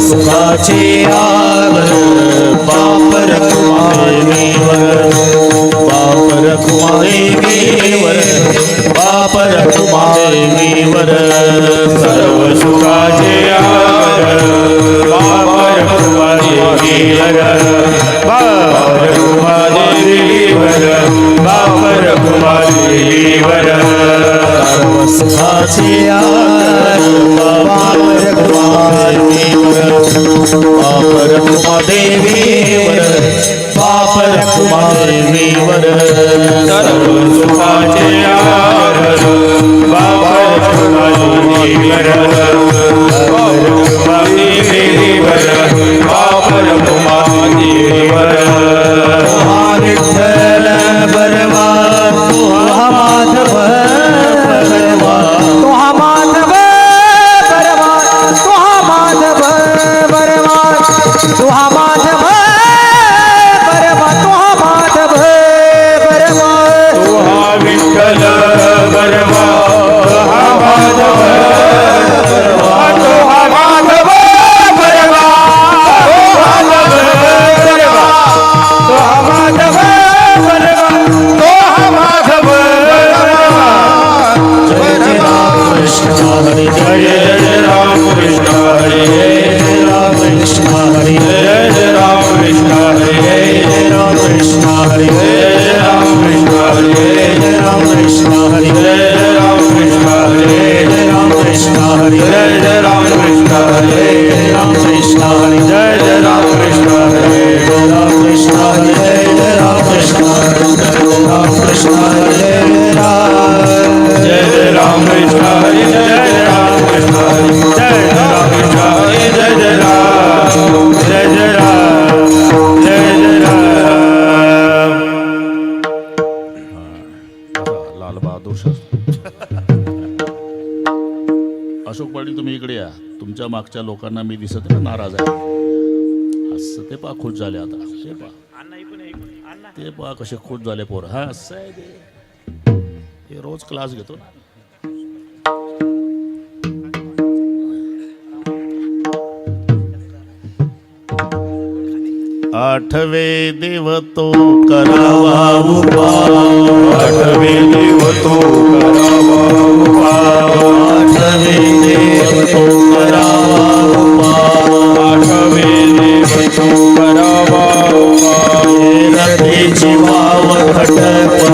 सुखाचे आवर पापर कुमारेवर पापर कुमारेवर पापर कुमारेवर सर्व सुखाचे आवर पापर कुमारेवर पापर कुमारेवर पापर कुमारेवर देवीवर पापर कुमारेवर सर्व सुखाचे आवर बापर कुमारेवर Hare Hare Rama Krishna Hare Rama Krishna Hare Rama Krishna Hare Hare Ashok Patil तुम्ही इकडे या. तुमच्या मागच्या लोकांना मी दिसत ना नाराज आहे. असं ते पा खुश झाले आता. ते पा ते पा कसे खुश झाले पोर. हा असं आहे ते. रोज क्लास घेतो ना. आठवे देव तो करावा उपाव आठवे देव तो करावा उपाव आठवे देव तो करावा उपाव आठवे देव तो करावा उपाव रथेची वाव खटपटा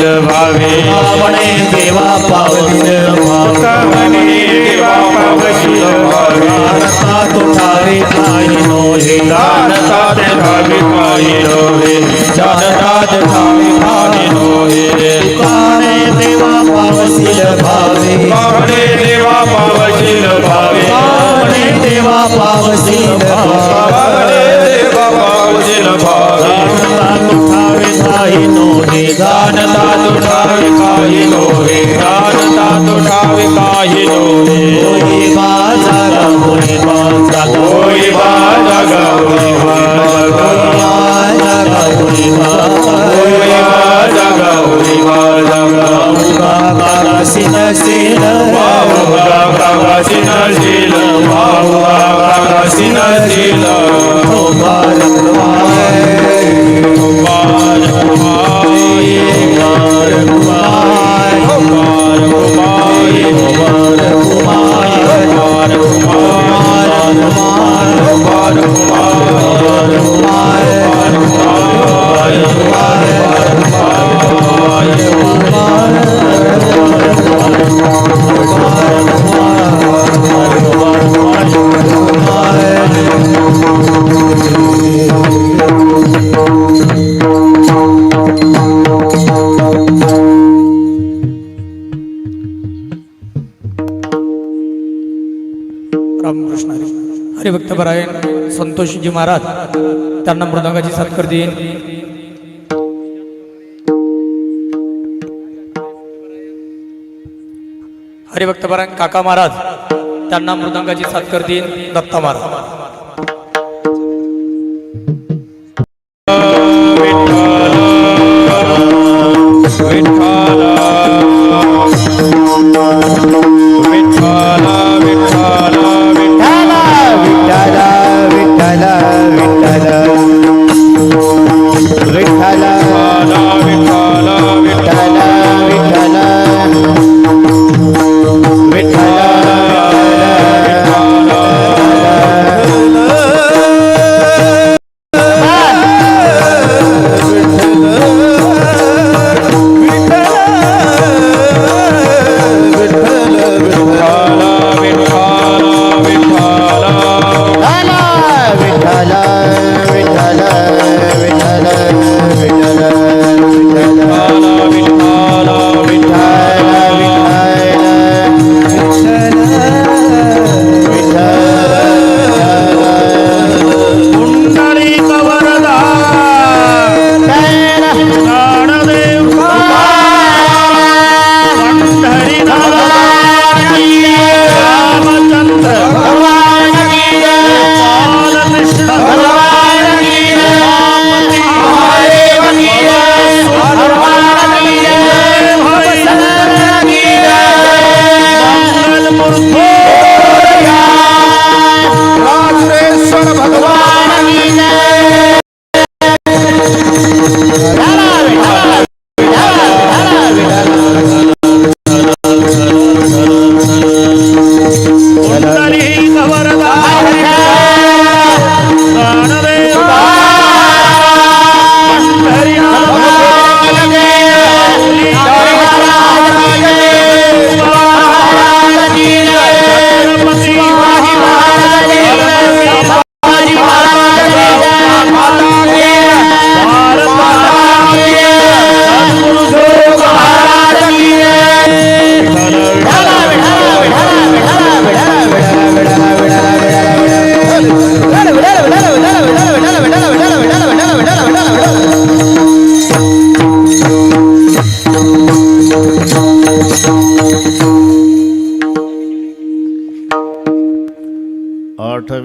पावन भावे। पावने देवा पावन भावे। देवा पावन भावे। सातो तारे पाये नोहे जानता ते भावे पाये नोहे भाई नो भावे पाये देवा पावन भावे। पावने देवा पावन भावे। पावने देवा पावन भावे। देवा पावन भावे। काही नोहे जाणता तो ठावे काही नोहे जाणता तो ठावे काही नोहे होई बाजार होई बाजार होई बाजार होई बाजार होई बाजार होई बाजार बाबा सिन सिन। बाबा बाबा सिन सिन। बाबा बाबा सिन सिन। ओ Hare हरी हरिभक्त संतोषजी महाराज त्यांना मृदंगाची सत्कार देईन. हरिभक्त काका महाराज त्यांना मृदंगाची सत्कार देईन दत्ता महाराज. विठ्ठल विठ्ठल Yeah.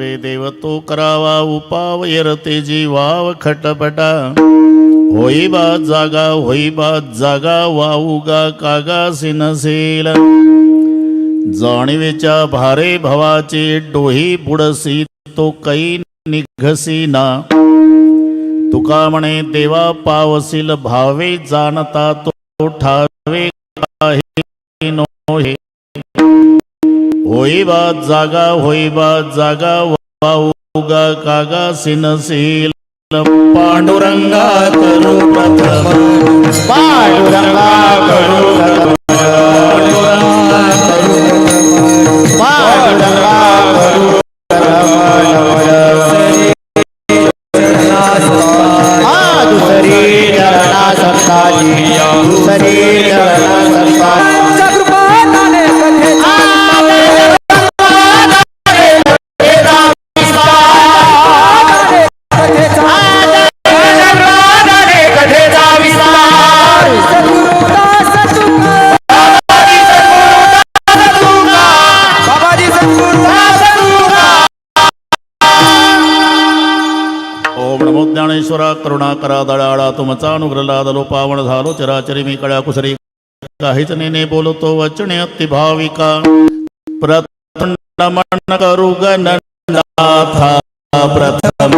आठवे देव तो करावा उपावयर ते जीवाव खटपटा. होई बा जागा होई बा जागा वाऊगा कागासी नसेल जाणीवेच्या भारे भवाचे डोही बुडसी तो कै निघसी ना तुका म्हणे देवा पावसील भावे जाणता तो ठावे काही नोहे. होईबा जागा होईबा जागा उगा कागा सिनसील पांडुरंगा करू प्रथम ब्रह्मज्ञानेश्वर करुणा करा दळाळा तुमचा अनुग्रला दलो पावन झालो चराचरी मी कळा कुसरी काहीच नेने बोलतो वचने अतिभाविका प्रथम करू गणनाथा प्रथम